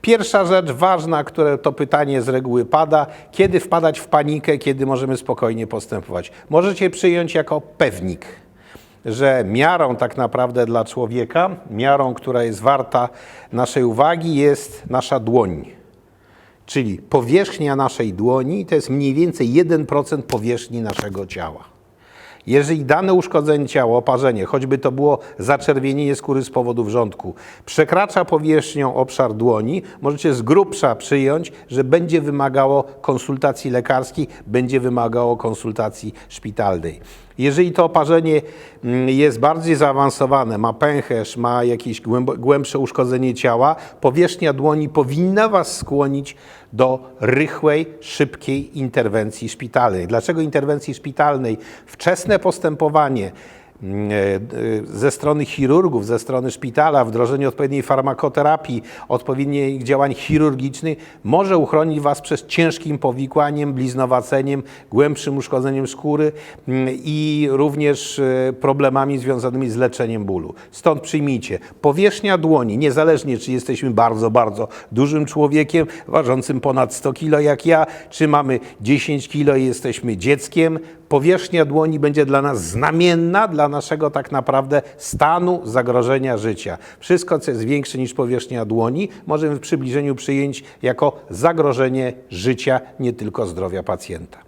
Pierwsza rzecz ważna, które to pytanie z reguły pada, kiedy wpadać w panikę, kiedy możemy spokojnie postępować. Możecie przyjąć jako pewnik, że miarą tak naprawdę dla człowieka, miarą, która jest warta naszej uwagi, jest nasza dłoń. Czyli powierzchnia naszej dłoni to jest mniej więcej 1% powierzchni naszego ciała. Jeżeli dane uszkodzenie ciała, oparzenie, choćby to było zaczerwienienie skóry z powodu wrzątku, przekracza powierzchnią obszar dłoni, możecie z grubsza przyjąć, że będzie wymagało konsultacji lekarskiej, będzie wymagało konsultacji szpitalnej. Jeżeli to oparzenie mm, jest bardziej zaawansowane, ma pęcherz, ma jakieś głębsze uszkodzenie ciała, powierzchnia dłoni powinna Was skłonić do rychłej, szybkiej interwencji szpitalnej. Dlaczego interwencji szpitalnej? Wczesne postępowanie ze strony chirurgów, ze strony szpitala, wdrożenie odpowiedniej farmakoterapii, odpowiednich działań chirurgicznych może uchronić Was przed ciężkim powikłaniem, bliznowaceniem, głębszym uszkodzeniem skóry mm, i również e, problemami związanymi z leczeniem bólu. Stąd przyjmijcie, powierzchnia dłoni, niezależnie czy jesteśmy bardzo, bardzo dużym człowiekiem, ważącym ponad 100 kg jak ja, czy mamy 10 kg i jesteśmy dzieckiem, powierzchnia dłoni będzie dla nas znamienna dla naszego tak naprawdę stanu zagrożenia życia. Wszystko, co jest większe niż powierzchnia dłoni, możemy w przybliżeniu przyjąć jako zagrożenie życia, nie tylko zdrowia pacjenta.